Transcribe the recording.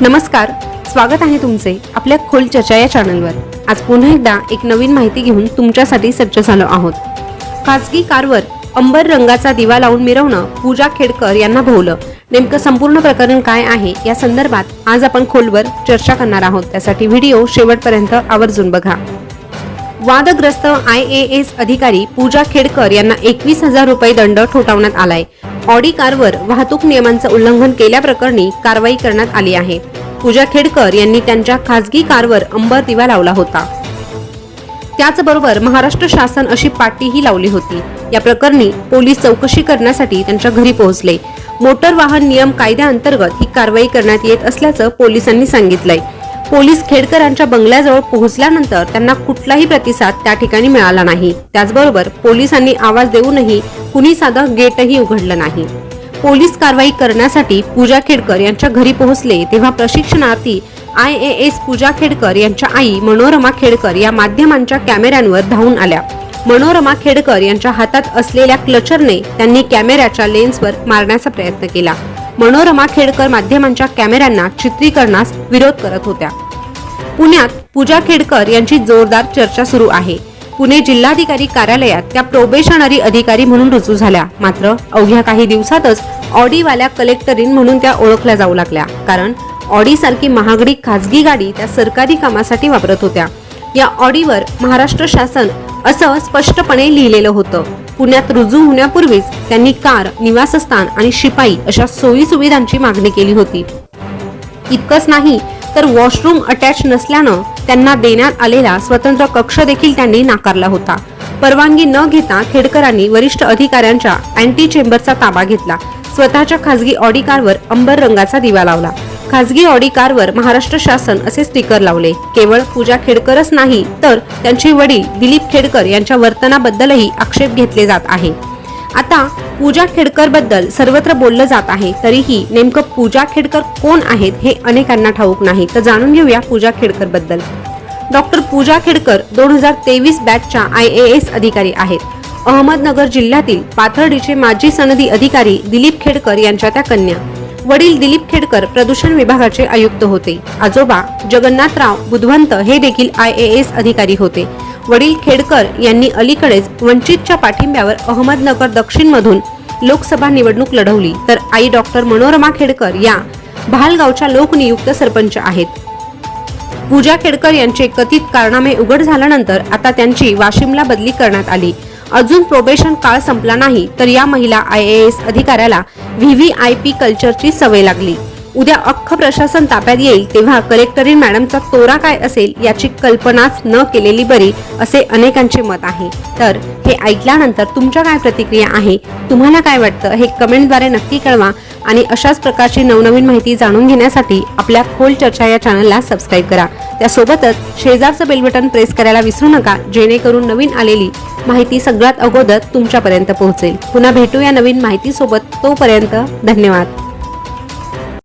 नमस्कार स्वागत आहे तुमचे आपल्या खोल चर्चा या चॅनलवर आज पुन्हा एकदा एक नवीन माहिती घेऊन तुमच्यासाठी सज्ज झालो आहोत. खासगी कारवर अंबर रंगाचा दिवा लावून मिरवणं पूजा खेडकर यांना भोवलं. नेमकं संपूर्ण प्रकरण काय आहे या संदर्भात आज आपण खोलवर चर्चा करणार आहोत. त्यासाठी व्हिडिओ शेवटपर्यंत आवर्जून बघा. वादग्रस्त आय ए एस अधिकारी पूजा खेडकर यांना एकवीस हजार रुपये दंड ठोठावण्यात आलाय. ऑडी कारवर वाहतूक नियमांचं उल्लंघन केल्याप्रकरणी कारवाई करण्यात आली आहे. पूजा खेडकर यांनी त्यांच्या खासगी कारवर अंबर दिवा लावला होता. त्याचबरोबर महाराष्ट्र शासन अशी पाटीही लावली होती. या प्रकरणी पोलीस चौकशी करण्यासाठी त्यांच्या घरी पोहोचले. मोटर वाहन नियम कायद्याअंतर्गत ही कारवाई करण्यात येत असल्याचं पोलिसांनी सांगितलंय. पोलीस खेडकरांच्या बंगल्याजवळ पोहोचल्यानंतर त्यांना कुठलाही प्रतिसाद त्या ठिकाणी मिळाला नाही. त्याचबरोबर पोलिसांनी आवाज देऊनही कुणी साधं गेटही उघडलं नाही. पोलीस कारवाई करण्यासाठी पूजा खेडकर यांच्या घरी पोहोचले तेव्हा प्रशिक्षणार्थी I A S Pooja Khedkar यांच्या आई मनोरमा खेडकर या माध्यमांच्या कॅमेऱ्यांवर धावून आल्या. मनोरमा खेडकर यांच्या हातात असलेल्या क्लचरने त्यांनी कॅमेऱ्याच्या लेन्सवर मारण्याचा प्रयत्न केला. मनोरमा खेडकर माध्यमांच्या कॅमेऱ्यांना चित्रीकरणास विरोध करत होत्या. पुण्यात पूजा खेडकर यांची जोरदार चर्चा सुरू आहे. पुणे जिल्हाधिकारी कार्यालयात त्या प्रोबेशनरी अधिकारी म्हणून रुजू झाल्या. मात्र अवघ्या काही दिवसातच ऑडीवाल्या कलेक्टरीन म्हणून त्या ओळखल्या जाऊ लागल्या. कारण ऑडी सारखी महागडी खासगी गाडी त्या सरकारी कामासाठी वापरत होत्या. या ऑडीवर महाराष्ट्र शासन असं स्पष्टपणे लिहिलेलं होतं. पुण्यात रुजू होण्यापूर्वीच त्यांनी कार निवासस्थान आणि शिपाई अशा सोयी सुविधांची मागणी केली होती. इतकंच नाही तर वॉशरूम अटॅच नसल्यानं त्यांना देण्यात आलेला स्वतंत्र कक्ष देखील त्यांनी नाकारला होता. परवानगी न घेता खेडकरांनी वरिष्ठ अधिकाऱ्यांच्या अँटी चेंबरचा ताबा घेतला. स्वतःच्या खासगी ऑडी कारवर अंबर रंगाचा दिवा लावला. खासगी ऑडी कारवर महाराष्ट्र शासन असे स्टिकर लावले. केवळ पूजा खेडकरच नाही तर त्यांचे वडील दिलीप खेडकर यांच्या वर्तनाबद्दलही आक्षेप घेतले जात आहे. आता पूजा खेडकरबद्दल सर्वत्र बोललं जात आहे तरीही नेमकं पूजा खेडकर कोण आहेत हे अनेकांना ठाऊक नाही. तर जाणून घेऊया पूजा खेडकरबद्दल डॉक्टर पूजा खेडकर दोन हजार तेवीस बॅचच्या आय ए एस अधिकारी आहेत. अहमदनगर जिल्ह्यातील पाथर्डीचे माजी सनदी अधिकारी दिलीप खेडकर यांच्या त्या कन्या. वडील दिलीप खेडकर प्रदूषण विभागाचे आयुक्त होते. आजोबा जगन्नाथराव बुधवंत हे देखील आय ए एस अधिकारी होते. वडील खेडकर यांनी अलीकडेच वंचितच्या पाठिंब्यावर अहमदनगर दक्षिणमधून लोकसभा निवडणूक लढवली. तर आई डॉक्टर मनोरमा खेडकर या भालगावच्या लोकनियुक्त सरपंच आहेत. पूजा खेडकर यांचे कथित कारनामे उघड झाल्यानंतर आता त्यांची वाशिमला बदली करण्यात आली. अजून प्रोबेशन काळ संपला नाही तर या महिला आय ए एस अधिकाऱ्याला व्ही व्ही आय पी कल्चरची सवय लागली. उद्या अख्ख प्रशासन ताब्यात येईल तेव्हा कलेक्टरीन मॅडमचा तोरा काय असेल याची कल्पनाच न केलेली बरी असे अनेकांचे मत आहे. तर हे ऐकल्यानंतर तुमच्या काय प्रतिक्रिया आहे? तुम्हाला काय वाटतं? हे कमेंटद्वारे नक्की कळवा आणि अशाच प्रकारची नवनवीन माहिती जाणून घेण्यासाठी आपल्या खोल चर्चा या चॅनलला सबस्क्राईब करा. त्यासोबतच शेजारचं बेल बटन प्रेस करायला विसरू नका जेणेकरून नवीन आलेली माहिती सगळ्यात अगोदर तुमच्यापर्यंत पोहोचेल. पुन्हा भेटूया नवीन माहितीसोबत. तोपर्यंत धन्यवाद.